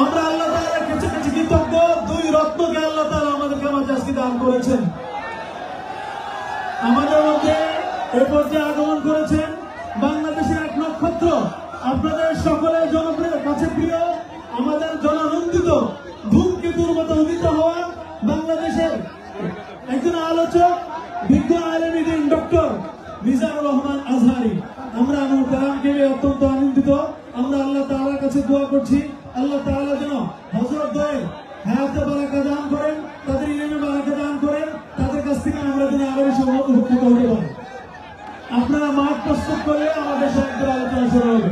আমরা আল্লাহ তাআলার কাছে কাছে কৃতজ্ঞ। দুই রত্নকে আল্লাহ তাআলা আমাদেরকে মাঝে আজকে দান করেছেন। আমাদের মধ্যে এ পর্যায়ে আগমন করেছেন বাংলাদেশের এক নক্ষত্র। আপনাদের সকলের জনপ্রিয়, কাছে প্রিয়, আমাদের জনানন্দিত, ধূমকেতুর মতো উদিত হওয়া বাংলাদেশের একজন আলোচক, বিজ্ঞ আলমিদিন ডক্টর মিজানুর রহমান আজহারি। আমরা আমার কালামকে অত্যন্ত আনন্দিত। আমরা আল্লাহ তাআলার কাছে দোয়া করছি। আল্লাহ তাআলা যেন হযরত দয়ে হায়াতে বারাকা দান করেন, তাদের ইলমে বারাকা দান করেন, তাদের কাছ থেকে আমরা যেন আরও বেশি উপকৃত হতে পারি। আপনারা মাঠ প্রস্তুত করলে আমাদের সাথে আলোচনা শুরু হবে।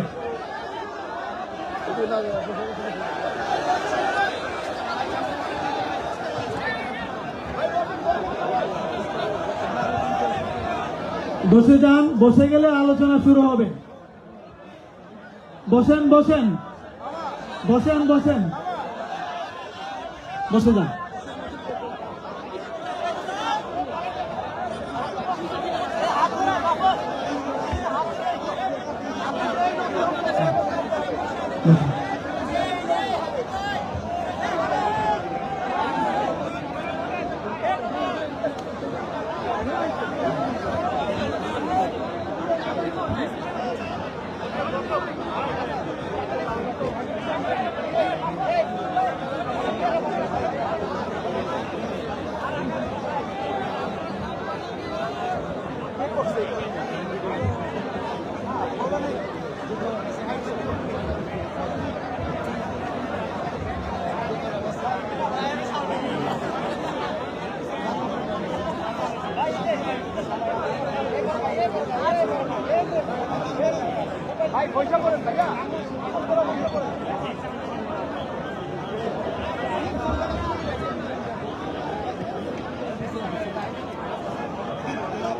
বসে যান, বসে গেলে আলোচনা শুরু হবে। বসেন বসেন। বসেন বসেন। বসে যান।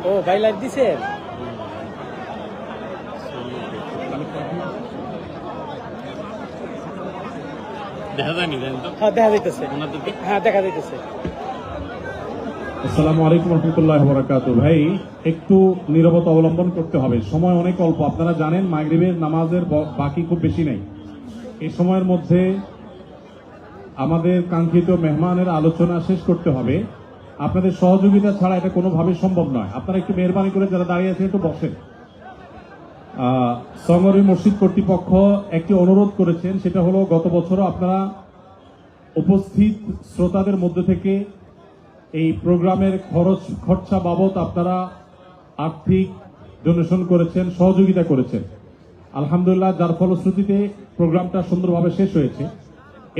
ও ভাই লাইভ দিছে? দেখা যায়নি হ্যাঁ দেখা যাইতেছে। হ্যাঁ দেখা যাইতেছে। আসসালামু আলাইকুম রহমতুল্লাহ বরাকাত ভাই, একটু নীরবতা অবলম্বন করতে হবে। সময় অনেক অল্প। আপনারা জানেন, মাগরিবের নামাজের বাকি খুব বেশি নেই। এই সময়ের মধ্যে আমাদের কাঙ্ক্ষিত মেহমানের আলোচনা শেষ করতে হবে। আপনাদের সহযোগিতা ছাড়া এটা কোনোভাবে সম্ভব নয়। আপনারা একটু মেহরবানি করে যারা দাঁড়িয়ে আছেন, একটু বসেন। সঙ্গরি মসজিদ কর্তৃপক্ষ একটি অনুরোধ করেছেন, সেটা হলো গত বছরও আপনারা উপস্থিত শ্রোতাদের মধ্যে থেকে এই প্রোগ্রামের খরচ, খরচা বাবদ আপনারা আর্থিক ডোনেশন করেছেন, সহযোগিতা করেছেন। আলহামদুলিল্লাহ, যার ফলশ্রুতিতে প্রোগ্রামটা সুন্দরভাবে শেষ হয়েছে।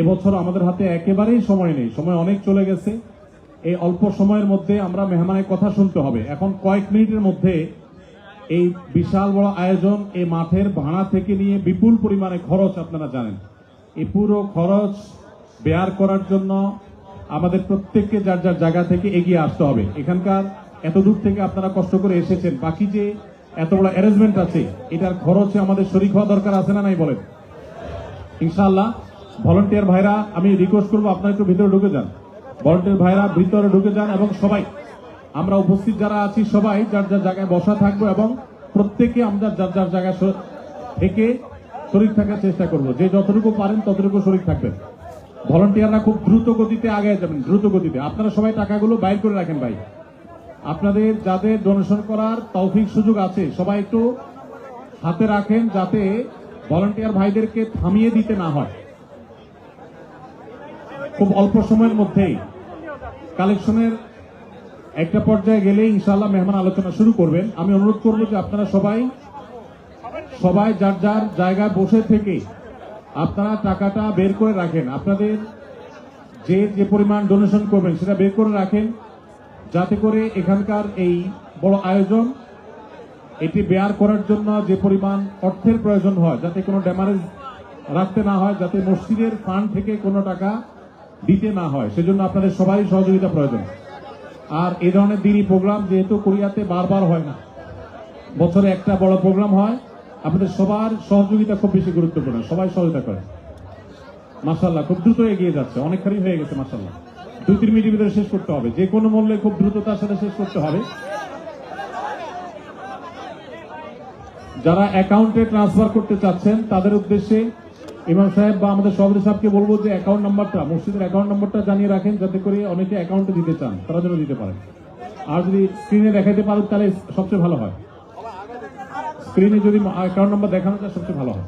এবছর আমাদের হাতে একেবারেই সময় নেই, সময় অনেক চলে গেছে। এই অল্প সময়ের মধ্যে আমরা মেহমানের কথা শুনতে হবে। এখন কয়েক মিনিটের মধ্যে এই বিশাল বড় আয়োজন এই মাঠের ভাড়া থেকে নিয়ে বিপুল পরিমাণে খরচ আপনারা জানেন। এই পুরো খরচ বেয়ার করার জন্য আমাদের প্রত্যেককে যার যার জায়গা থেকে এগিয়ে আসতে হবে। এখানকার এত দূর থেকে আপনারা কষ্ট করে এসেছেন। বাকি যে এত বড় অ্যারেঞ্জমেন্ট আছে, এটার খরচে আমাদের শরিক হওয়া দরকার আছে না নাই বলেন? ইনশাল্লাহ ভলেন্টিয়ার ভাইরা, আমি রিকোয়েস্ট করব, আপনারা একটু ভিতরে ঢুকে যান। ভলেন্টিয়ার ভাইরা, ভিতরে ঢুকে যান এবং সবাই, আমরা উপস্থিত যারা আছি সবাই, যার যার জায়গায় বসা থাকব এবং প্রত্যেকে আমরা যার যার জায়গায় থেকে শরীর থাকার চেষ্টা করব। যে যতটুকু পারেন, ততটুকু শরীর থাকবেন। ভলেন্টিয়াররা খুব দ্রুত গতিতে আগে যাবেন, দ্রুত গতিতে। আপনারা সবাই টাকাগুলো বাইর করে রাখেন ভাই। আপনাদের যাদের ডোনেশন করার তৌফিক সুযোগ আছে, সবাই একটু হাতে রাখেন যাতে ভলেন্টিয়ার ভাইদেরকে থামিয়ে দিতে না হয়। খুব অল্প সময়ের মধ্যেই কালেকশনের একটা পর্যায়ে গেলে ইনশাআল্লাহ মেহমান আলোচনা শুরু করবেন। আমি অনুরোধ করব যে আপনারা সবাই সবাই যার যার জায়গায় বসে থেকে আপনারা টাকাটা বের করে রাখেন। আপনাদের যে যে পরিমাণ ডোনেশন করবেন, সেটা বের করে রাখেন। যাতে করে এখানকার এই বড় আয়োজন, এটি বেয়ার করার জন্য যে পরিমাণ অর্থের প্রয়োজন হয়, যাতে কোনো ড্যামারেজ রাখতে না হয়, যাতে মসজিদের ফান্ড থেকে কোনো টাকা দিতে না হয়। সেজন্য আপনাদের সবাই সহযোগিতা প্রয়োজন। আর এ ধরনের দিনই প্রোগ্রাম যেহেতু কোরিয়াতে বারবার হয় না, বছরে একটা বড় প্রোগ্রাম হয়। আপনাদের সবার সহযোগিতা খুব বেশি গুরুত্বপূর্ণ। সবাই সহযোগিতা করে। মাসাল্লাহ খুব দ্রুত এগিয়ে যাচ্ছে। অনেকখানি হয়ে গেছে মাসাল্লাহ দুই, তিন মিনিটের ভিতরে শেষ করতে হবে। যে কোনো মূল্যে খুব দ্রুততার সাথে শেষ করতে হবে। যারা অ্যাকাউন্টে ট্রান্সফার করতে চাচ্ছেন, তাদের উদ্দেশ্যে ইমাম সাহেব বা আমাদের সভাপতি সাহেবকে বলব যে অ্যাকাউন্ট নাম্বারটা, মসজিদের অ্যাকাউন্ট নাম্বারটা জানিয়ে রাখেন, যাতে করে অনেকে অ্যাকাউন্টে দিতে চান, তারা যেন দিতে পারেন আর যদি স্ক্রিনে দেখাতে পারেন, তাহলে সবচেয়ে ভালো হয়। স্ক্রিনে যদি অ্যাকাউন্ট নাম্বার দেখানো যায় সবচেয়ে ভালো হয়।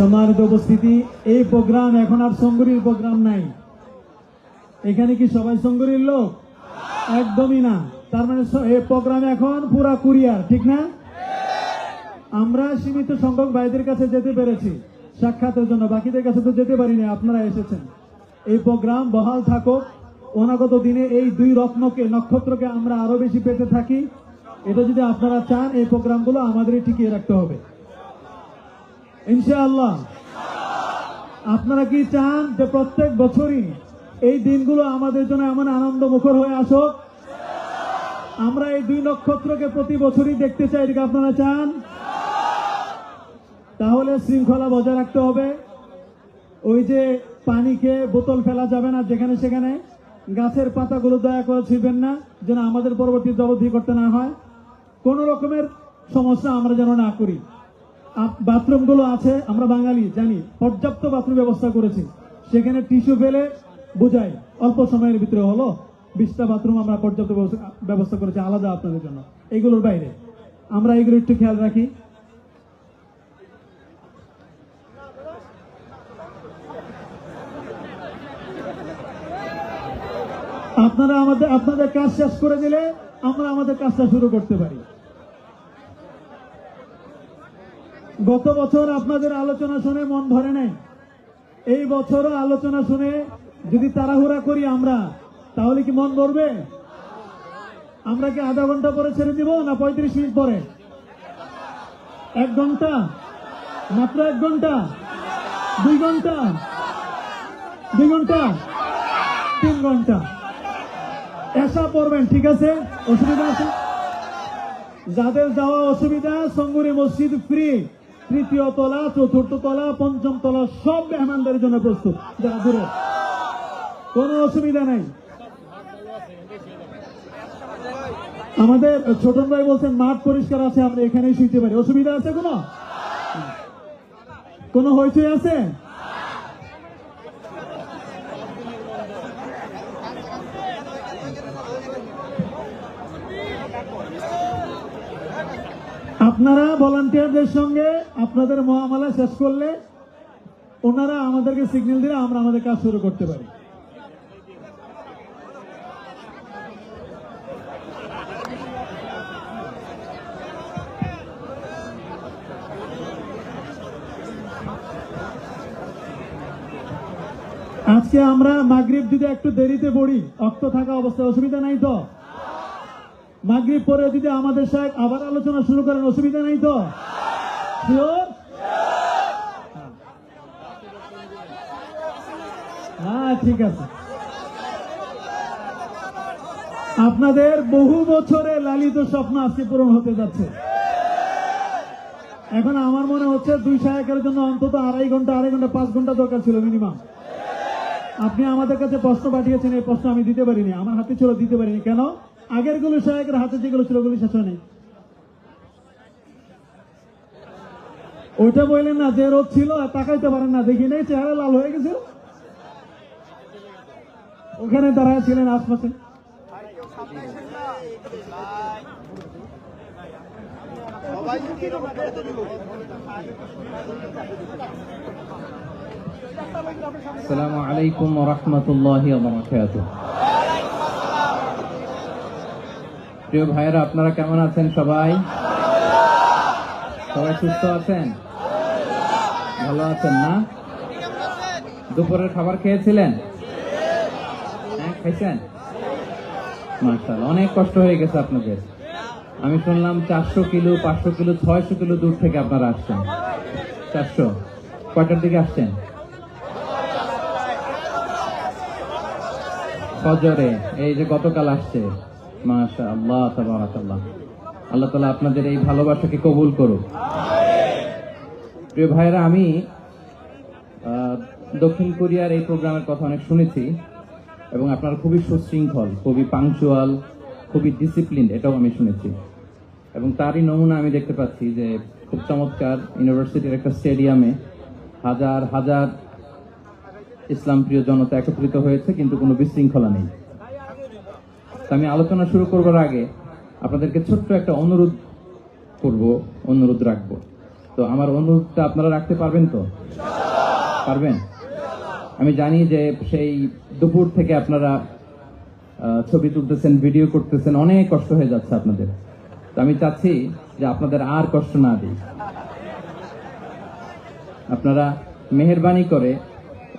সম্মানিত উপস্থিতি, এই প্রোগ্রাম এখন আর সঙ্গরীর প্রোগ্রাম নাই। এখানে কি সবাই সঙ্গরীর লোক? একদমই না। তার মানে এই প্রোগ্রাম এখন পুরা কুরিয়ার, ঠিক না? আমরা সীমিত সংখ্যক ভাইদের কাছে যেতে পেরেছি। সাক্ষাতের জন্য, বাকিদের কাছে তো যেতে পারিনি, আপনারা এসেছেন। এই প্রোগ্রাম বহাল থাকুক। অনাগত দিনে এই দুই রত্নকে, নক্ষত্রকে আমরা আরও বেশি পেতে থাকি। এটা যদি আপনারা চান, এই প্রোগ্রামগুলো আমাদেরই টিকিয়ে রাখতে হবে। ইনশাআল্লাহ। আপনারা কি চান যে প্রত্যেক বছরই এই দিনগুলো আমাদের জন্য এমন আনন্দ মুখর হয়ে আসুক? আমরা এই দুই নক্ষত্রকে প্রতি বছরই দেখতে চাই এটাকে আপনারা চান? তাহলে শৃঙ্খলা বজায় রাখতে হবে। ওই যে পানি খেয়ে বোতল ফেলা যাবে না যেখানে সেখানে, গাছের পাতাগুলো দয়া করে ছিড়বেন না, যেন আমাদের পরবর্তী জবধি করতে না হয়। কোন রকমের সমস্যা আমরা যেন না করি। বাথরুমগুলো আছে, আমরা বাঙালি, জানি। পর্যাপ্ত বাথরুম ব্যবস্থা করেছি। সেখানে টিস্যু ফেলে বুঝাই অল্প সময়ের ভিতরে হলো। বিশটা বাথরুম আমরা পর্যাপ্ত ব্যবস্থা করেছি, আলাদা আপনাদের জন্য। এগুলোর বাইরে। আমরা এগুলো একটু খেয়াল রাখি। আপনারা আমাদের, আপনাদের কাজ শেষ করে দিলে আমরা আমাদের কাজটা শুরু করতে পারি। গত বছর আপনাদের আলোচনা শুনে মন ধরে নাই। এই বছরও আলোচনা শুনে যদি তাড়াহুড়া করি আমরা, তাহলে কি মন ভরবে? আমরা কি আধা ঘণ্টা পরে ছেড়ে দিব না পঁয়ত্রিশ মিনিট পরে? এক ঘণ্টা? মাত্র এক ঘণ্টা? দুই ঘণ্টা? দুই ঘণ্টা? তিন ঘণ্টা? এসা পড়বেন, ঠিক আছে? অসুবিধা আছে? যাদের যাওয়া অসুবিধা, সঙ্গুরি মসজিদ ফ্রি তৃতীয় তলা, চতুর্থ তলা, পঞ্চম তলা, সব মেহমানদের জন্য প্রস্তুত। যারা দূরে, কোনো অসুবিধা নাই। আমাদের ছোটন ভাই বলছেন, মাঠ পরিষ্কার আছে, আমরা এখানেই শুইতে পারি। অসুবিধা আছে কোনো? কোনো হইচই আছে? আপনারা ভলান্টিয়ারদের সঙ্গে আপনাদের মহামালা শেষ করলে ওনারা আমাদেরকে সিগন্যাল দিলে আমরা আমাদের কাজ শুরু করতে পারি। আজকে আমরা মাগরিব যদি একটু দেরিতে পড়ি, অক্ত থাকা অবস্থায় অসুবিধা নাই তো? মাগরিব পরে যদি আমাদের সাহেব আবার আলোচনা শুরু করেন, অসুবিধা নাই তো? হ্যাঁ। ঠিক আছে। আপনাদের বহু বছরে লালিত স্বপ্ন আজকে পূরণ হতে যাচ্ছে। এখন আমার মনে হচ্ছে দুই সহায়কের জন্য অন্তত আড়াই ঘণ্টা আড়াই ঘণ্টা, পাঁচ ঘণ্টা দরকার ছিল মিনিমাম আপনি আমাদের কাছে প্রশ্ন পাঠিয়েছেন, এই প্রশ্ন আমি দিতে পারিনি। আমার হাতে ছিল, দিতে পারিনি। কেন? আগেরগুলো সহায়কের হাতে যেগুলো ছিল ওগুলি শেষ হয়নি। ওইটা বললেন না, যে রোদ ছিল আর তাকাইতে পারেন না, দেখি নেই, চেহারা লাল হয়ে গেছিল ওখানে দাঁড়ায় ছিলেন আশপাশে। আসসালামু আলাইকুম রহমতুল্লাহ প্রিয় ভাইয়েরা, আপনারা কেমন আছেন সবাই? সবাই সুস্থ আছেন? ভালো আছেন না? দুপুরের খাবার খেয়েছিলেন? হ্যাঁ খাইছেন? মার্শাল অনেক কষ্ট হয়ে গেছে আপনাদের। আমি শুনলাম চারশো কিলো, পাঁচশো কিলো, ছয়শো কিলো দূর থেকে আপনারা আসছেন। চারশো। কয়টার দিকে আসছেন? ফজরে। এই যে গতকাল আসছে। মাশা আল্লাহ তাবারাকাল্লাহ। আল্লাহ তালা আপনাদের এই ভালোবাসাকে কবুল করুক। প্রিয় ভাইরা আমি দক্ষিণ কোরিয়ার এই প্রোগ্রামের কথা অনেক শুনেছি এবং আপনারা খুবই সুশৃঙ্খল, খুবই পাংচুয়াল খুবই ডিসিপ্লিন এটাও আমি শুনেছি। এবং তারই নমুনা আমি দেখতে পাচ্ছি যে খুব চমৎকার ইউনিভার্সিটির একটা স্টেডিয়ামে হাজার হাজার ইসলাম প্রিয় জনতা একত্রিত হয়েছে, কিন্তু কোনো বিশৃঙ্খলা নেই। আমি আলোচনা শুরু করবার আগে আপনাদেরকে ছোট্ট একটা অনুরোধ করব, অনুরোধ রাখব। তো আমার অনুরোধটা আপনারা রাখতে পারবেন তো? পারবেন? আমি জানি যে সেই দুপুর থেকে আপনারা ছবি তুলতেছেন, ভিডিও করতেছেন, অনেক কষ্ট হয়ে যাচ্ছে আপনাদের। তো আমি চাচ্ছি যে আপনাদের আর কষ্ট না দিই। আপনারা মেহরবানি করে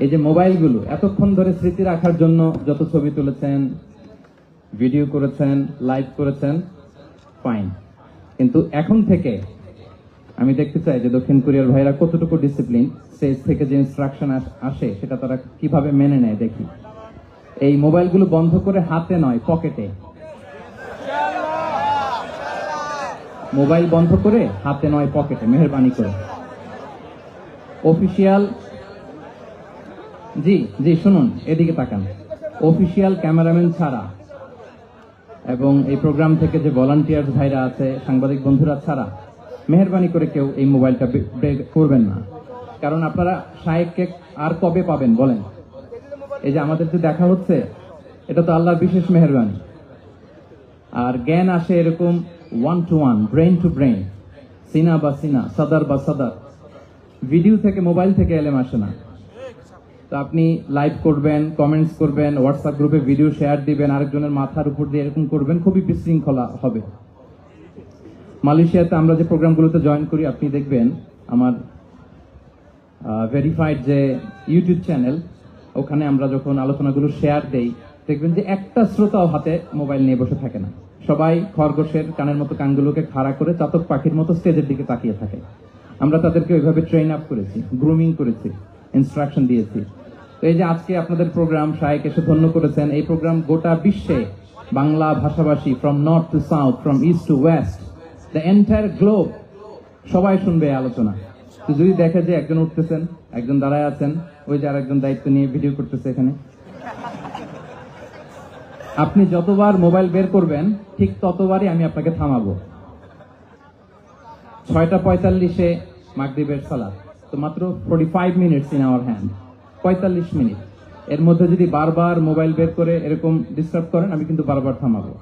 এই যে মোবাইলগুলো, এতক্ষণ ধরে স্মৃতি রাখার জন্য যত ছবি তুলেছেন ভিডিও করেছেন, লাইভ করেছেন, ফাইন। কিন্তু এখন থেকে আমি দেখতে চাই যে দক্ষিণ কোরিয়ার ভাইরা কতটুকু ডিসিপ্লিন স্টেজ থেকে যে ইনস্ট্রাকশন আসে, সেটা তারা কীভাবে মেনে নেয় দেখি। এই মোবাইলগুলো বন্ধ করে হাতে নয়, পকেটে। মোবাইল বন্ধ করে হাতে নয়, পকেটে, মেহরবানি করে। অফিসিয়াল, জি জি, শুনুন, এদিকে তাকান। অফিসিয়াল ক্যামেরাম্যান ছাড়া এবং এই প্রোগ্রাম থেকে যে ভলান্টিয়ার ভাইরা আছে, সাংবাদিক বন্ধুরা ছাড়া, মেহরবানি করে কেউ এই মোবাইলটা করবেন না। কারণ আপনারা সাহেবকে আর কবে পাবেন বলেন? এই যে আমাদের যে দেখা হচ্ছে, এটা তো আল্লাহর বিশেষ মেহরবানি। আর জ্ঞান আসে এরকম one to one brain to brain সিনা বা সিনা, সাদার বা সাদার। ভিডিও থেকে মোবাইল থেকে এলেম আসে না। তো আপনি লাইভ করবেন কমেন্টস করবেন হোয়াটসঅ্যাপ গ্রুপে ভিডিও শেয়ার দিবেন, আরেকজনের মাথার উপর দিয়ে এরকম করবেন, খুবই বিশৃঙ্খলা হবে। মালয়েশিয়াতে আমরা যে প্রোগ্রামগুলোতে জয়েন করি, আপনি দেখবেন আমার ভেরিফাইড যে ইউটিউব চ্যানেল ওখানে আমরা যখন আলোচনাগুলো শেয়ার দেই, দেখবেন যে একটা শ্রোতাও হাতে মোবাইল নিয়ে বসে থাকে না। সবাই খরগোশের কানের মতো কানগুলোকে খাড়া করে চাতক পাখির মতো স্টেজের দিকে তাকিয়ে থাকে। আমরা তাদেরকে ওইভাবে ট্রেন আপ করেছি গ্রুমিং করেছি ইনস্ট্রাকশন দিয়েছি। তো এই যে আজকে আপনাদের প্রোগ্রাম শায়েক এসে ধন্য করেছেন। এই প্রোগ্রাম গোটা বিশ্বে বাংলা ভাষাভাষী from north to south from east to west the entire globe সবাই শুনবে আলোচনা। তো যদি দেখে যে একজন উঠতেছেন, একজন দাঁড়ায় আছেন, ওই যে আরেকজন দায়িত্ব নিয়ে ভিডিও করতেছে এখানে। আপনি যতবার মোবাইল বের করবেন, ঠিক ততবারই আমি আপনাকে থামাবো। ছয়টা পঁয়তাল্লিশে মাগরিবের সালাদ তো মাত্র forty five minutes in our hand পঁয়তাল্লিশ মিনিট। এর মধ্যে যদি বারবার মোবাইল বের করে এরকম ডিস্টার্ব করেন, আমি কিন্তু বারবার থামাবো।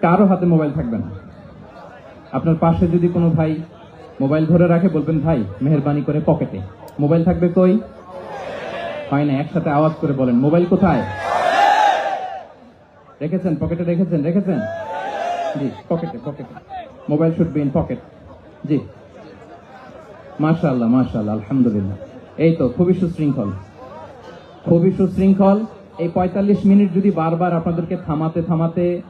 কারও হাতে মোবাইল থাকবে না। আপনার পাশে যদি কোনো ভাই মোবাইল ধরে রাখে, বলবেন, ভাই, মেহরবানি করে পকেটে। মোবাইল থাকবে কই? হয় না, একসাথে আওয়াজ করে বলেন, মোবাইল কোথায়? রেখেছেন, পকেটে রেখেছেন রেখেছেন? জি, পকেটে পকেটে। Mobile should be in pocket জি। মাশাআল্লাহ মাশাআল্লাহ, আলহামদুলিল্লাহ। এই তো, খুবই সুশৃঙ্খল। খুবই সুশৃঙ্খল। এই পঁয়তাল্লিশ মিনিট যদি বারবার আপনাদেরকে থামাতে থামাতে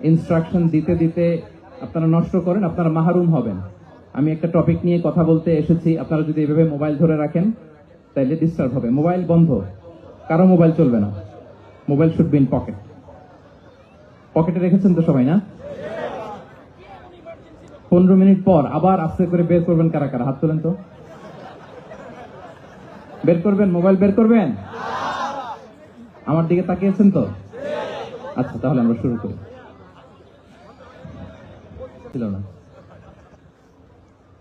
ইনস্ট্রাকশন দিতে দিতে আপনারা নষ্ট করেন, আপনারা মাহরুম হবেন। আমি একটা টপিক নিয়ে কথা বলতে এসেছি। আপনারা যদি এভাবে মোবাইল ধরে রাখেন, তাইলে ডিস্টার্ব হবে। মোবাইল বন্ধ। কারও মোবাইল চলবে না। মোবাইল শুড বিন পকেট পকেটে রেখেছেন তো সবাই, না? পনেরো মিনিট পর আবার আস্তে করে বের করবেন কারা কারা? হাত তোলেন তো। বের করবেন? মোবাইল বের করবেন? আমার দিকে তাকিয়েছেন তো? আচ্ছা তাহলে আমরা শুরু করি। ছিল না।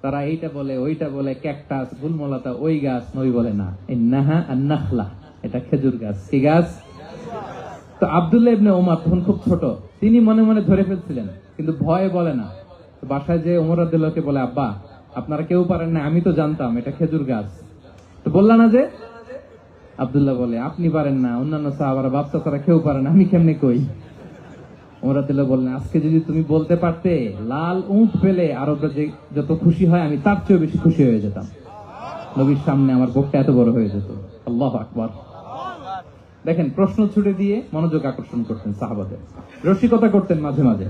তারা এইটা বলে, ওইটা বলে, ক্যাকটাস গুলমলাতা ওই গাছ নই বলে না। এই নাহা আর নাখলা এটা খেজুর গাছ। কি গাছ? তো আবদুল্লাহ ইবনে ওমর তখন খুব ছোট। তিনি মনে মনে ধরে ফেলছিলেন, কিন্তু ভয়ে বলে না। বাসায় যে ওমর আব্দুল্লাহকে বলে, আব্বা, আপনারা কেউ পারেন না, আমি তো জানতাম, এটা খেজুর গাছ। তো বললা না যে? আব্দুল্লাহ বলে, আপনি পারেন না, অন্যান্য সাহাবারা বাচ্চা তারা কেউ পারে না, আমি কেমনে কই? ওমর আব্দুল্লাহ বললেন, আজকে যদি তুমি বলতে পারতে, লাল উঁট পেলে আরবরা যে যত খুশি হয়, আমি তার চেয়েও বেশি খুশি হয়ে যেতাম। নবীর সামনে আমার বুকটা এত বড় হয়ে যেত। আল্লাহ আকবার। দেখেন, প্রশ্ন ছুটে দিয়ে মনোযোগ আকর্ষণ করতেন সাহাবাদের। রসিকতা করতেন মাঝে মাঝে।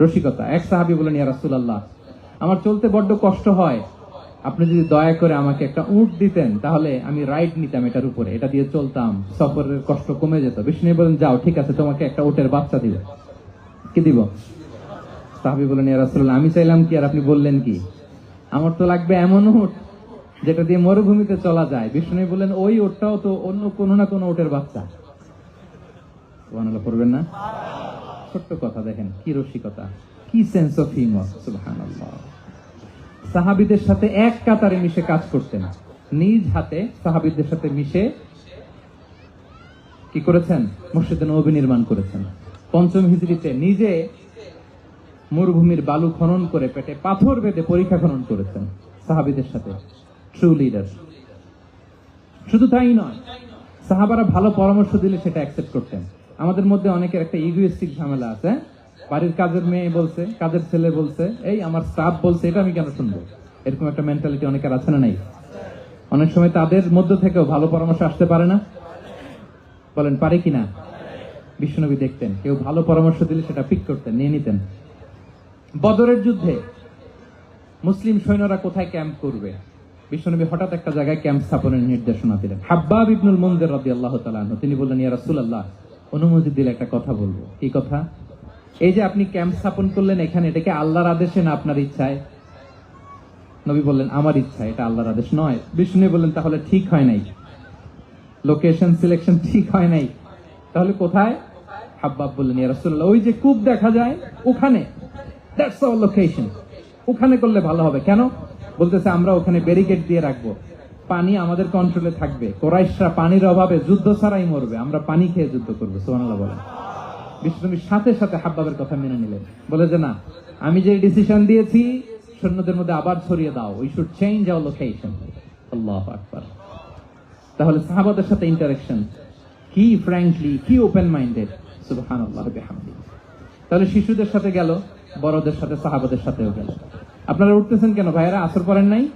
রসিকতা। এক সাহাবি বলেন ইয়া রাসূলুল্লাহ, আমার চলতে বড্ড কষ্ট হয়। আপনি যদি দয়া করে আমাকে একটা উট দিতেন, তাহলে আমি রাইড নিতাম এটার উপরে। এটা দিয়ে চলতাম। সফরের কষ্ট কমে যেত। বিষ্ণু বলেন যাও, ঠিক আছে, তোমাকে একটা উটের বাচ্চা দিব। কি দিব? সাহাবি বলেন ইয়া রাসূলুল্লাহ, আমি চাইলাম কি আর আপনি বললেন কি? আমার তো লাগবে এমন উট যেটা দিয়ে মরুভূমিতে চলা যায়। বিষ্ণু বললেন, ওই ওটটাও তো অন্য কোনো না কোনো ওটের বাচ্চা। পড়বেন না? ছোট্ট কথা দেখেন, কি রসিকতা, কি সেন্স অফ হিউমার সুবহানাল্লাহ। সাহাবীদের সাথে এক কাতারে মিশে কাজ করতেন। নিজ হাতে সাহাবিদের সাথে মিশে কি করেছেন? মসজিদে নবী নির্মাণ করেছেন। পঞ্চম হিজড়িতে নিজে মরুভূমির বালু খনন করে পেটে পাথর বেঁধে পরীক্ষা খনন করেছেন সাহাবিদের সাথে। ট্রু লিডার শুধু তাই নয়, সাহাবারা ভালো পরামর্শ দিলে সেটা অ্যাকসেপ্ট করতেন। আমাদের মধ্যে অনেকের একটা ইগোইস্টিক ঝামেলা আছে বাড়ির কাজের মেয়ে বলছে, কাজের ছেলে বলছে, এই আমার স্টাফ বলছে, এটা আমি কেন শুনব? এরকম একটা মেন্টালিটি অনেকের আছে না নাই? অনেক সময় তাদের মধ্য থেকেও ভালো পরামর্শ আসতে পারে না। বলেন, পারে কিনা বিশ্বনবী দেখতেন, কেউ ভালো পরামর্শ দিলে সেটা পিক করতেন, নিয়ে নিতেন। বদরের যুদ্ধে মুসলিম সৈন্যরা কোথায় ক্যাম্প করবে? বিশ্বনবী হঠাৎ একটা জায়গায় ক্যাম্প স্থাপনের নির্দেশনা দিলেন। হাব্বাব ইবনুল মন্দির রবি আল্লাহ তিনি বললেন, ইয়া রাসূলুল্লাহ, অনুমতি দিলে একটা কথা বলব। কি কথা? এই যে আপনি ক্যাম্প স্থাপন করলেন এখানে এটাকে আল্লাহর আদেশে না আপনার ইচ্ছায়? নবী বললেন, আমার ইচ্ছা, এটা আল্লাহর আদেশ নয়। বিষ্ণু বললেন, তাহলে ঠিক হয় নাই। লোকেশন সিলেকশন ঠিক হয় নাই। তাহলে কোথায়? হাব্বাব বললেন, ইয়া রাসূলুল্লাহ, ওই যে কূপ দেখা যায়, ওখানে। দ্যাটস আওয়ার লোকেশন ওখানে করলে ভালো হবে। কেন? বলতেছে, আমরা ওখানে ব্যারিকেড দিয়ে রাখব। পানি আমাদের কন্ট্রোলে থাকবে। কোরাইশরা পানির অভাবে যুদ্ধ ছাড়াই মরবে। আমরা পানি খেয়ে যুদ্ধ করব। সুবহানাল্লাহ বলেন। বিষ্ণুবীর সাথে সাথে হাব্বাবের কথা মেনে নিলেন। বলে যে, না, আমি যে ডিসিশন দিয়েছি, সৈন্যদের মধ্যে আবার ছড়িয়ে দাও। We should change our location আল্লাহ আকবার। তাহলে সাহাবাদের সাথে ইন্টারাকশন কি ফ্র্যাঙ্কলি কি ওপেন মাইন্ডেড সুবহানাল্লাহ, বিহামদি। তাহলে শিশুদের সাথে গেল, বড়দের সাথে, সাহাবাদের সাথেও গেল। আপনারা উঠতেছেন কেন? ভাইয়েরা, আসর পড়েন নাই?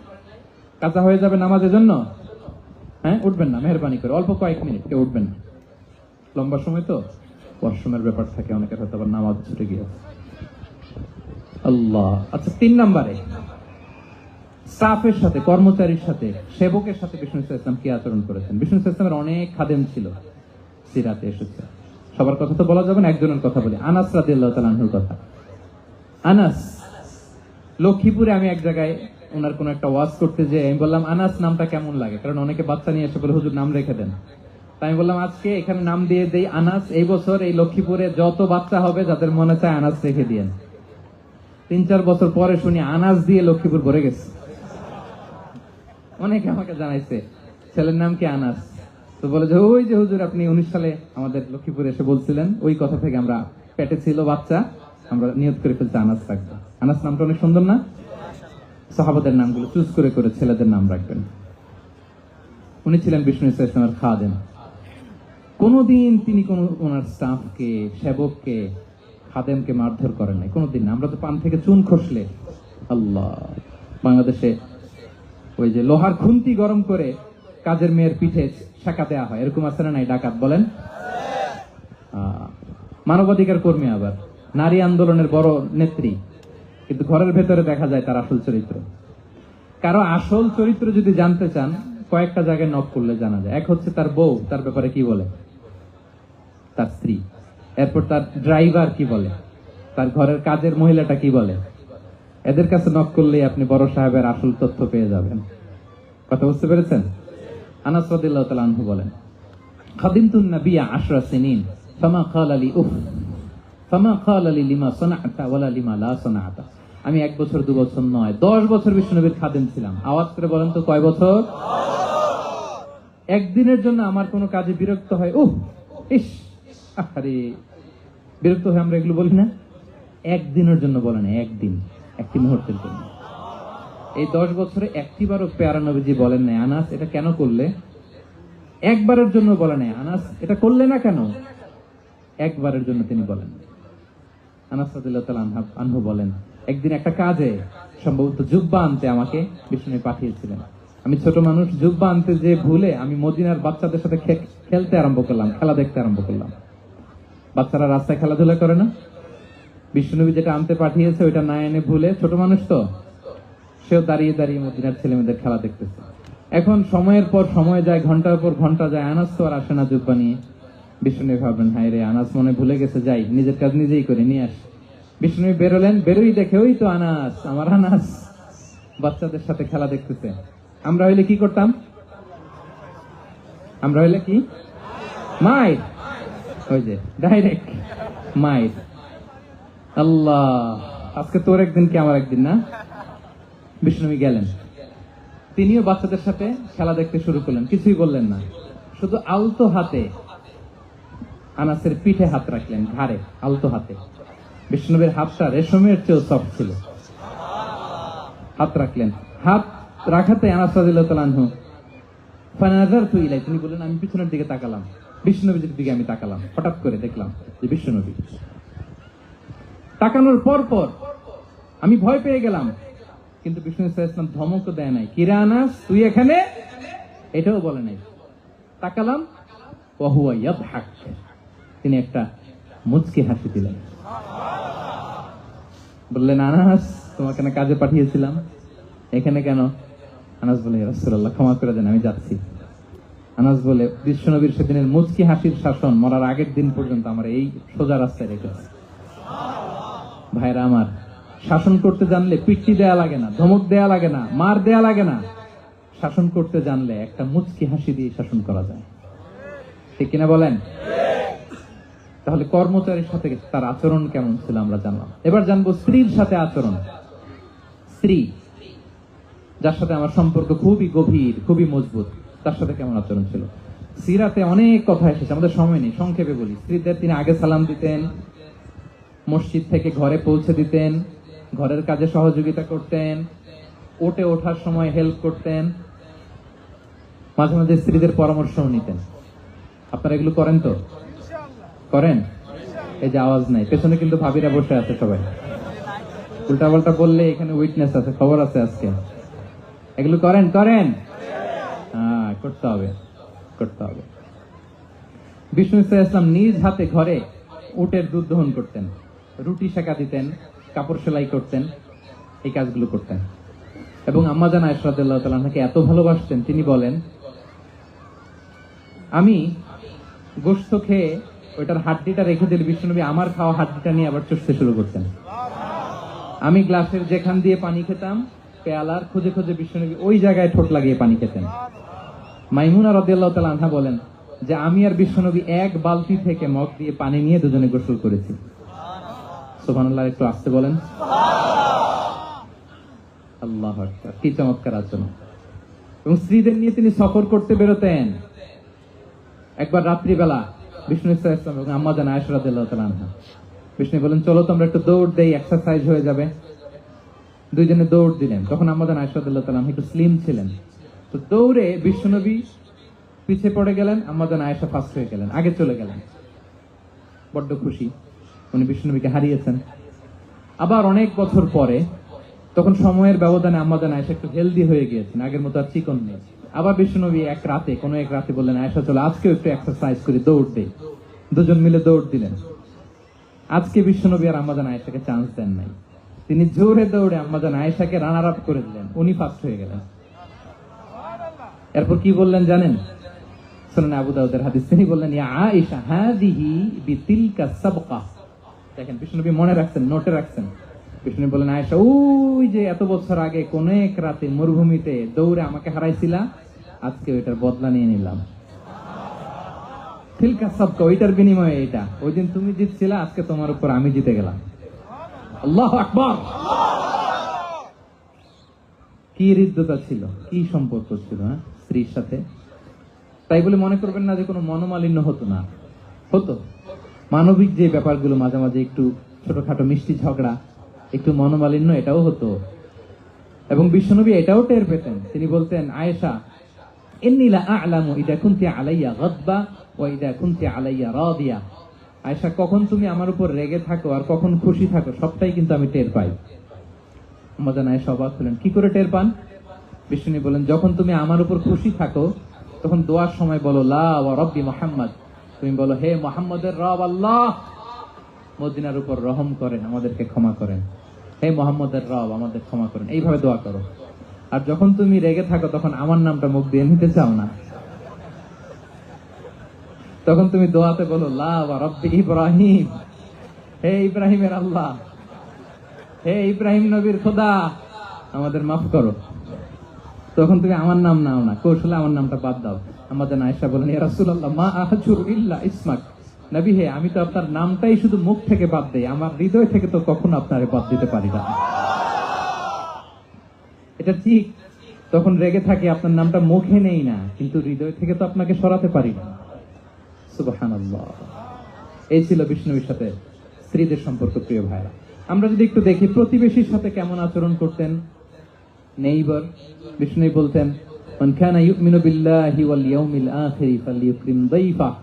কাজা হয়ে যাবে নামাজের জন্য হ্যাঁ উঠবেন না, মেহরবানি করে। অল্প কয়েক মিনিট, কেউ উঠবেন না। লম্বা সময় তো? ওয়াশরুমের ব্যাপার থাকে, অনেকের হয়তো আবার নামাজ ছুটে গিয়েছে আল্লাহ। আচ্ছা তিন নম্বরে। স্টাফের সাথে, কর্মচারীর সাথে, সেবকের সাথে বিষ্ণু ইসলাম কি আচরণ করেছেন? বিষ্ণু ইসলামের অনেক খাদেম ছিল, সিরাতে এসেছে। সবার কথা তো বলা যাবে না, একজনের কথা বলি। আনাস রাদিয়াল্লাহু তাআলা আনহুর কথা। আনাস, লক্ষ্মীপুরে আমি এক জায়গায় ওনার কোন একটা ওয়াজ করতে যে আমি বললাম, আনাস, নামটা কেমন লাগে? কারণ অনেকে বাচ্চা নিয়ে এসে বলে, হুজুর, নাম রেখে দেন। আমি বললাম, আজকে এখানে নাম দিয়ে দেই আনাস। এই বছর এই লক্ষ্মীপুরে যত বাচ্চা হবে, যাদের মনে চায় আনাস রেখে দিয়ে তিন, চার বছর পরে শুনি আনাস দিয়ে লক্ষ্মীপুর ভরে গেছে। অনেকে আমাকে জানাইছে, ছেলের নাম কি আনাস? তো বলে যে, ওই যে হুজুর, আপনি উনিশ সালে আমাদের লক্ষ্মীপুরে এসে বলছিলেন, ওই কথা থেকে আমরা পেটে ছিল বাচ্চা, আমরা নিয়ত করে ফেলছি আনাস রাখব। আনাস নামটা অনেক সুন্দর না? সাহাবাদের নামগুলো চুজ করে করে ছেলেদের নাম রাখবেন। উনি ছিলেন বিষ্ণু ইসলামের খাদেন কোনোদিন তিনি কোন ওনার স্টাফকে, সেবককে, খাদেমকে মারধর করেন নাই। কোনোদিন আমরা তো পান থেকে চুন খসলে। আল্লাহ। বাংলাদেশে ওই যে লোহার খুন্তি গরম করে কাজের মেয়ের পিঠে শাকা দেওয়া হয়। এরকম আছে না নাই? ডাকাত বলেন? মানবাধিকার কর্মী আবার। নারী আন্দোলনের বড় নেত্রী। কিন্তু ঘরের ভেতরে দেখা যায় তার আসল চরিত্র। কারও আসল চরিত্র যদি জানতে চান, কয়েকটা জায়গায় নক করলে জানা যায়। এক হচ্ছে তার বউ, তার ব্যাপারে কি বলে? তার স্ত্রী। এরপর তার ড্রাইভার কি বলে? তার ঘরের কাজের মহিলাটা কি বলে? এদের কাছে নক করলেই আপনি বড় সাহেবের আসল তথ্য পেয়ে যাবেন। কথা বুঝতে পেরেছেন? আনাস রাদিয়াল্লাহু তাআলা আনহু বলেন খাদিমতুন নাবিয়া আশরা সিনিন, ফামা ক্বালা লি উফ, ফামা লিমা ওয়ালা লিমা লা সানাআতা। আমি এক বছর, দু বছর নয়, দশ বছর বিষ্ণুনবীর খাদেম ছিলাম। আওয়াজ করে বলেন তো কয় বছর? একদিনের জন্য আমার কোনো কাজে বিরক্ত হয় উহ ইস আরে, বিরক্ত হয়ে আমরা এগুলো বলি না। একদিনের জন্য বলেন একদিন, একটি মুহূর্তের জন্য। এই দশ বছরে একটিবারও পেয়ারা নবীজি বলেন নাই, আনাস, এটা কেন করলে? একবারের জন্য বলে নাই, আনাস, এটা করলে না কেন? একবারের জন্য তিনি বলেন আনাস আনহা- বলেন, একদিন একটা কাজে, সম্ভবত জুব্বা আনতে আমাকে বিষ্ণু পাঠিয়েছিলেন। আমি ছোট মানুষ, জুব্বা আনতে যে ভুলে আমি মদিনার বাচ্চাদের সাথে খেলতে আরম্ভ করলাম, খেলা দেখতে আরম্ভ করলাম। বাচ্চারা রাস্তায় খেলাধুলা করে না? বিষ্ণুনবী যেটা আনতে পাঠিয়েছে, ওইটা না এনে ভুলে, ছোট মানুষ তো, সেও দাঁড়িয়ে দাঁড়িয়ে মদিনার ছেলে মেয়েদের খেলা দেখতেছে। এখন সময়ের পর সময় যায়, ঘণ্টার পর ঘণ্টা যায়, আনাস তো আর আসে না জুব্বা নিয়ে। বিষ্ণু ভাবলেন হাই রে, আনাস মনে ভুলে গেছে, যাই, নিজের কাজ নিজেই করে, নিয়ে আস। বিষ্ণু বেরোলেন, বেরোই দেখে, ওই তো আনাস, আমার আনাস। বাচ্চাদের সাথে খেলা দেখতেছে। আমরা হইলে কি করতাম? আমরা হইলে কি? মাইর আল্লাহ, আজকে তোর একদিন কি আমার একদিন না? গেলেন। তিনিও বাচ্চাদের সাথে খেলা দেখতে শুরু করলেন, কিছুই বললেন না। শুধু আলতো হাতে আনাসের পিঠে হাত রাখলেন, ঘাড়ে, আলতো হাতে। বিষ্ণুবীর হাতটা রেশমের চেয়েও সফট ছিল। হাত রাখলেন। হাত রাখাতে আনাস রাদিল্লাহু তাআলা আনহু ফানাজার তু ইলাই তিনি বললেন, আমি পিছনের দিকে তাকালাম। বিষ্ণুনবীর দিকে আমি তাকালাম, হঠাৎ করে দেখলাম যে বিষ্ণুনবী। তাকানোর পর পর আমি ভয় পেয়ে গেলাম, কিন্তু বিষ্ণু ইসলাম ধমক দেয় নাই। কিরা আনাস তুই এখানে? এটাও বলে নাই। তাকালাম, ওহুয়া ইয়াদহাক। তিনি একটা মুচকি হাসি দিলেন। বললেন, আনাস, তোমাকে না কাজে পাঠিয়েছিলাম। এখানে কেন? আনাস বলে রাসূলুল্লাহ, ক্ষমা করে দেন, আমি যাচ্ছি। আনাস বলে, বিশ্ব বিশ্বনবীর সেদিনের মুচকি হাসির শাসন মরার আগের দিন পর্যন্ত আমার এই সোজা রাস্তায় রেখেছে। ভাইরা আমার, শাসন করতে জানলে পিট্টি দেয়া লাগে না, ধমক দেয়া লাগে না, মার দেয়া লাগে না। শাসন করতে জানলে একটা মুচকি হাসি দিয়ে শাসন করা যায়। ঠিক কিনা বলেন? তাহলে কর্মচারীর সাথে তার আচরণ কেমন ছিল আমরা জানলাম। এবার জানব স্ত্রীর সাথে আচরণ। স্ত্রী, যার সাথে আমার সম্পর্ক খুবই গভীর, খুবই মজবুত। তার সাথে কেমন আচরণ ছিল? সিরাতে অনেক কথা এসেছে, আমাদের সময় নেই, সংক্ষেপে বলি। স্ত্রীদের তিনি আগে সালাম দিতেন, মসজিদ থেকে ঘরে পৌঁছে দিতেন, ঘরের কাজে সহযোগিতা করতেন ওটে ওঠার সময় হেল্প করতেন, মাঝে মাঝে স্ত্রীদের পরামর্শও নিতেন। আপনারা এগুলো করেন তো? করেন? এই যে আওয়াজ নাই, পেছনে কিন্তু ভাবিরা বসে আছে সবাই। উল্টা পাল্টা বললে এখানে উইটনেস আছে, খবর আছে আজকে। এগুলো করেন করেন! হ্যাঁ করতে হবে করতে হবে বিষ্ণু ইসলাম নিজ হাতে ঘরে উটের দুধ দহন করতেন, রুটি সেকা দিতেন, কাপড় সেলাই করতেন, এই কাজগুলো করতেন। এবং আয়সরাদুল্লাহ তালাকে এত ভালোবাসতেন, তিনি বলেন, আমি গোস্ত খেয়ে ওইটার হাড্ডিটা রেখে দিলে বিষ্ণুনবী আমার খাওয়া হাড্ডিটা নিয়ে আবার চষতে শুরু করতেন। আমি গ্লাসের যেখান দিয়ে পানি খেতাম, পেয়ালার খুঁজে খুঁজে বিষ্ণুনবী ওই জায়গায় ঠোঁট লাগিয়ে পানি খেতেন। মাইমুনা রদিয়াল্লাহ তালা আনহা বলেন যে আমি আর বিশ্বনবী এক বালতি থেকে মগ দিয়ে পানি নিয়ে দুজনে গোসল করেছি। সোহানুল্লাহ একটু আসতে বলেন। আল্লাহ কি চমৎকার আচরণ। এবং স্ত্রীদের নিয়ে তিনি সফর করতে বেরোতেন। একবার রাত্রিবেলা বিষ্ণু ইসলাম এবং আম্মাজান আয়সরাদিল্লাহ তালা আনহা। বিষ্ণু বলেন, চলো তোমরা একটু দৌড় দেই এক্সারসাইজ হয়ে যাবে। দুইজনে দৌড় দিলেন। তখন আমাদের আয়সাদুল্লাহ তালাম একটু স্লিম ছিলেন। তো দৌড়ে বিশ্বনবী পিছিয়ে পড়ে গেলেন আমাদের আয়েশা ফার্স্ট হয়ে গেলেন, আগে চলে গেলেন। বড্ড খুশি, উনি বিষ্ণুনবীকে হারিয়েছেন। আবার অনেক বছর পরে, তখন সময়ের ব্যবধানে আমাদের আয়েশা একটু হেলদি হয়ে গিয়েছেন, আগের মতো আর চিকন নেই। আবার বিষ্ণুনবী এক রাতে, কোনো এক রাতে বললেন, আয়েশা চলো, আজকেও একটু এক্সারসাইজ করি, দৌড় দেই। দুজন মিলে দৌড় দিলেন। আজকে বিশ্বনবী আর আমাদের আয়েশাকে চান্স দেন নাই। তিনি জোরে দৌড়ে আম্মাজান আয়েশাকে রানার আপ করে দিলেন। উনি ফার্স্ট হয়ে গেলেন। এরপর কি বললেন জানেন? শুনুন, আবু দাউদের হাদিস। তিনি বললেন, ইয়া আয়েশা হাদিহি বিতিলকা সাবকা। দেখেন, বিষ্ণুনবী মনে রাখছেন, নোটে রাখছেন। বিষ্ণু বললেন, আয়েশা, ওই যে এত বছর আগে কোন এক রাতে মরুভূমিতে দৌড়ে আমাকে হারাইছিলা, আজকে ওইটার বদলা নিয়ে নিলাম। তিলকা সাবকা, ওইটার বিনিময়ে এটা। ওই দিন তুমি জিতছিলা, আজকে তোমার উপর আমি জিতে গেলাম। আল্লাহ আকবর! কি হৃদ্যতা ছিল? কি সম্পর্ক ছিল হ্যাঁ স্ত্রীর সাথে? তাই বলে মনে করবেন না যে কোনো মনোমালিন্য হতো না। হতো। মানবিক যে ব্যাপারগুলো মাঝে মাঝে একটু ছোটখাটো মিষ্টি ঝগড়া, একটু মনোমালিন্য, এটাও হতো। এবং বিশ্বনবী এটাও টের পেতেন। তিনি বলতেন, আয়েশা, ইন্নী লা আ'লামু ইদা কুনতি আলাইয়া গাদবা ওয়া ইদা কুনতি আলাইয়া রাদিয়া। আয়েশা, কখন তুমি আমার উপর রেগে থাকো আর কখন খুশি থাকো, সবটাই কিন্তু আমি টের পাই। আয়েশা অবাক হলেন, কি করে টের পান? বিষ্ণু বলেন যখন তুমি আমার উপর খুশি থাকো, তখন দোয়ার সময় বলো, লা মুহাম্মদ। তুমি বলো, হে মোহাম্মদের রব আল্লাহ! মদিনার উপর রহম করেন, আমাদেরকে ক্ষমা করেন। হে মোহাম্মদের রব, আমাদের ক্ষমা করেন। এইভাবে দোয়া করো। আর যখন তুমি রেগে থাকো, তখন আমার নামটা মুখ দিয়ে নিতে চাও না। তখন তুমি দোয়াতে বলো, লা রব্বি ইব্রাহিম। হে ইব্রাহিমের আল্লাহ! হে ইব্রাহিম নবীর খোদা, আমাদের মাফ করো। তখন তুমি আমার নাম নাও না, কৌশলে আমার নামটা বাদ দাও। আমাদের আয়েশা বলেন, ইয়া রাসূলুল্লাহ, মা আহজুর ইল্লা ইসমাক। নবী হে, আমি তো আপনার নামটাই শুধু মুখ থেকে বাদ দেই, আমার হৃদয় থেকে তো কখনো আপনারে বাদ দিতে পারি না। এটা ঠিক, তখন রেগে থাকে, আপনার নামটা মুখে নেই না, কিন্তু হৃদয় থেকে তো আপনাকে সরাতে পারি না। সুবহানাল্লাহ। এই ছিল বিষ্ণুর সাথে স্ত্রীদের সম্পর্ক, প্রিয় ভাইরা আমরা যদি একটু দেখি, প্রতিবেশীর সাথে কেমন আচরণ করতেন? নেইবার বিষ্ণু বলতেন, মান কানা ইউমিনু বিল্লাহি ওয়াল ইয়াউমিল আখিরি ফালইউকরিম দাইফা।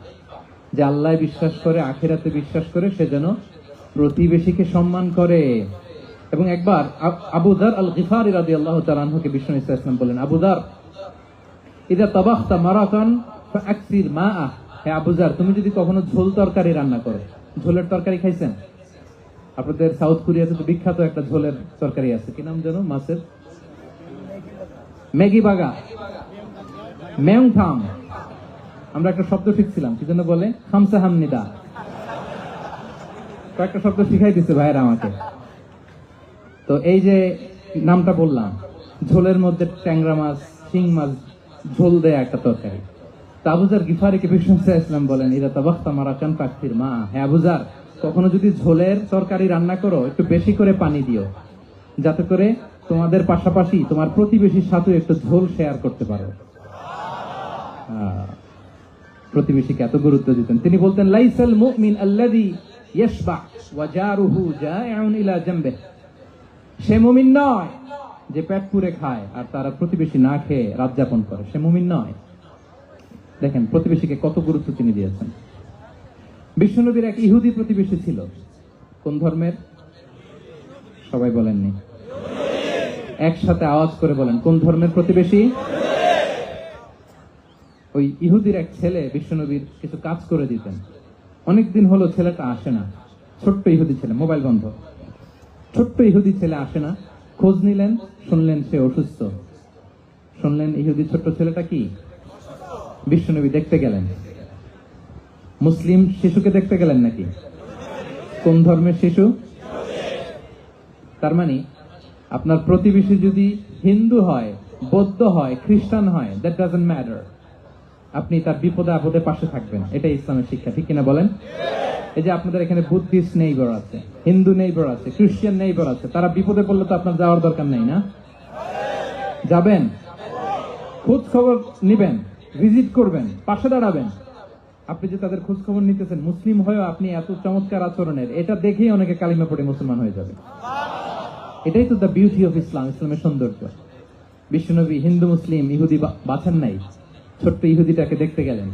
যে আল্লাহ বিশ্বাস করে, আখিরাতে বিশ্বাস করে, সে যেন প্রতিবেশীকে সম্মান করে। এবং একবার আব- আবু দার আল গিফারি রাদিয়াল্লাহু তাআলা আনহুকে বিষ্ণু ইসলাম বলেন আবু দার ইদা তাবাখতা মারাকান ফাকসির মাআ হে আবু জার তুমি যদি কখনো ঝোল তরকারি রান্না করো, ঝোলের তরকারি খাইছেন? আপনাদের সাউথ কোরিয়াতে তো বিখ্যাত একটা ঝোলের তরকারি আছে, কি নাম জানো মাছের? ম্যাগি বাগা। মেংথাম আমরা একটা শব্দ শিখছিলাম, কি জন্য বলে? হামসা হামনিদা কয়েকটা শব্দ শিখাই দিছে ভাইয়েরা আমাকে। তো এই যে নামটা বললাম, ঝোলের মধ্যে ট্যাংরা মাছ, শিং মাছ, ঝোল দেয়া একটা তরকারি। তো আবুজার গিফারিকে বিষ্ণু ইসলাম বলেন ইরা তাবাক্তা মারাকান পাখির মা। হ্যাঁ আবুজার কখনো যদি ঝোলের তরকারি রান্না করো, একটু বেশি করে পানি দিও। যাতে করে তোমাদের পাশাপাশি তোমার প্রতিবেশীর সাথে একটু ঝোল শেয়ার করতে পারো। প্রতিবেশীকে এত গুরুত্ব দিতেন। তিনি বলতেন, লাইসাল মুমিন আল্লাযী ইয়াশবা ওয়া জারুহু জাইউন ইলা জামবিহি। সে মুমিন নয় যে পেট পুরে খায় আর তারা প্রতিবেশী না খেয়ে রাত যাপন করে। সে মুমিন নয়। দেখেন, প্রতিবেশীকে কত গুরুত্ব তিনি দিয়েছেন। বিশ্বনবীর এক ইহুদি প্রতিবেশী ছিল। কোন ধর্মের? সবাই বলেননি। একসাথে আওয়াজ করে বলেন, কোন ধর্মের প্রতিবেশী? ওই ইহুদির এক ছেলে বিশ্বনবীর কিছু কাজ করে দিতেন। অনেকদিন হলো ছেলেটা আসে না। ছোট্ট ইহুদি ছেলে, মোবাইল বন্ধ। ছোট্ট ইহুদি ছেলে আসে না। খোঁজ নিলেন, শুনলেন সে অসুস্থ। শুনলেন ইহুদি ছোট্ট ছেলেটা কি? বিশ্বনবী দেখতে গেলেন। মুসলিম শিশুকে দেখতে গেলেন নাকি? কোন ধর্মের শিশু? তার মানে আপনার প্রতিবেশী যদি হিন্দু হয়, বৌদ্ধ হয়, খ্রিস্টান হয় দ্যাট ডাজন্ট ম্যাটার আপনি তার বিপদে আপদে পাশে থাকবেন। এটা ইসলামের শিক্ষা, ঠিক কিনা বলেন? এই যে আপনাদের এখানে বুদ্ধিস্ট নেইবার আছে, হিন্দু নেইবার আছে, খ্রিস্টান নেইবার আছে, তারা বিপদে পড়লে তো আপনার যাওয়ার দরকার নেই না? যাবেন? খোঁজ খবর নিবেন ভিজিট করবেন, পাশে দাঁড়াবেন। আপনি যে তাদের খোঁজ খবর নিতেছেন, মুসলিম হয়েও আপনি এত চমৎকার আচরণের, এটা দেখেই অনেকে কালিমা পড়ে মুসলমান হয়ে যাবে। এটাই তো দ্য বিউটি অফ ইসলাম ইসলামের সৌন্দর্য। বিশ্বনবী হিন্দু, মুসলিম, ইহুদি বাছেন নাই। ছোট্ট ইহুদিটাকে দেখতে গেলেন।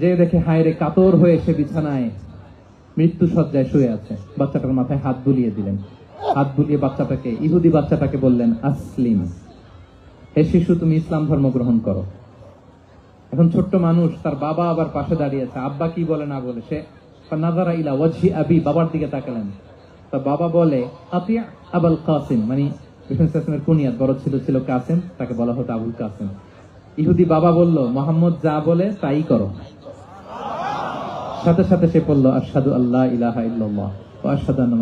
যে দেখে হায়রে কাতর হয়ে সে বিছানায় মৃত্যু সজ্জায় শুয়ে আছে। বাচ্চাটার মাথায় হাত বুলিয়ে দিলেন। হাত বুলিয়ে বাচ্চাটাকে, ইহুদি বাচ্চাটাকে বললেন, আসলিম। হে শিশু, তুমি ইসলাম ধর্ম গ্রহণ করো। এখন ছোট্ট মানুষ তার বাবা আবার পাশে দাঁড়িয়ে আছে আব্বা কি বলে না বলে? সে নাজারা ইলা আবি, বাবার দিকে তাকালেন। বাবা বলে কাসিম। মানে কুনিয়াত, বড় ছিল ছিল কাসিম, তাকে বলা হতো আবুল কাসিম। ইহুদি বাবা বলল, মোহাম্মদ যা বলে তাই করো। সাথে সাথে সে বলল, আশহাদু আল্লাহ ইলাহা ইল্লাল্লাহ আশহাদু আন্না